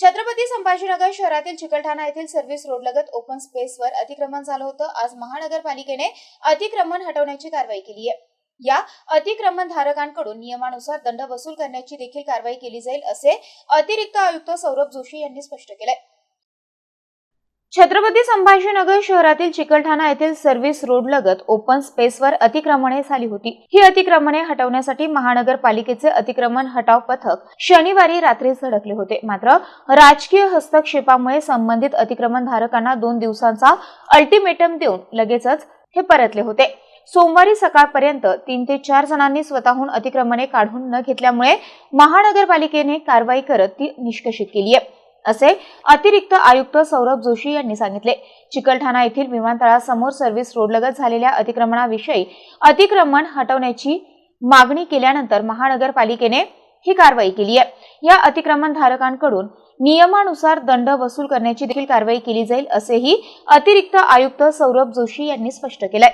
छत्रपती संभाजीनगर शहरातील चिकलठाणा येथील service रोडलगत open स्पेसवर अतिक्रमण झालं होतं. आज महानगरपालिकेने अतिक्रमण हटवण्याची कारवाई केली आहे. या अतिक्रमण धारकांकडून नियमानुसार दंड वसूल करण्याची देखील कारवाई केली जाईल असे अतिरिक्त आयुक्त सौरभ जोशी यांनी स्पष्ट केलंय. छत्रपती संभाजीनगर शहरातील चिकलठाणा येथील सर्व्हिस रोड लगत ओपन स्पेसवर अतिक्रमणे झाली होती. ही अतिक्रमणे हटवण्यासाठी महानगरपालिकेचे अतिक्रमण हटाव पथक शनिवारी रात्री धडकले होते. मात्र राजकीय हस्तक्षेपामुळे संबंधित अतिक्रमण धारकांना दोन दिवसांचा अल्टिमेटम देऊन लगेचच हे परतले होते. सोमवारी सकाळपर्यंत तीन ते चार जणांनी स्वतःहून अतिक्रमणे काढून न घेतल्यामुळे महानगरपालिकेने कारवाई करत ती निष्कषित केली आहे. असे अतिरिक्त आयुक्त सौरभ जोशी यांनी सांगितले. चिकलठाणा येथील विमानतळासमोर सर्व्हिस रोडलगत झालेल्या अतिक्रमणाविषयी अतिक्रमण हटवण्याची मागणी केल्यानंतर महानगरपालिकेने ही कारवाई केली आहे. या अतिक्रमण धारकांकडून नियमानुसार दंड वसूल करण्याची देखील कारवाई केली जाईल असेही अतिरिक्त आयुक्त सौरभ जोशी यांनी स्पष्ट केलंय.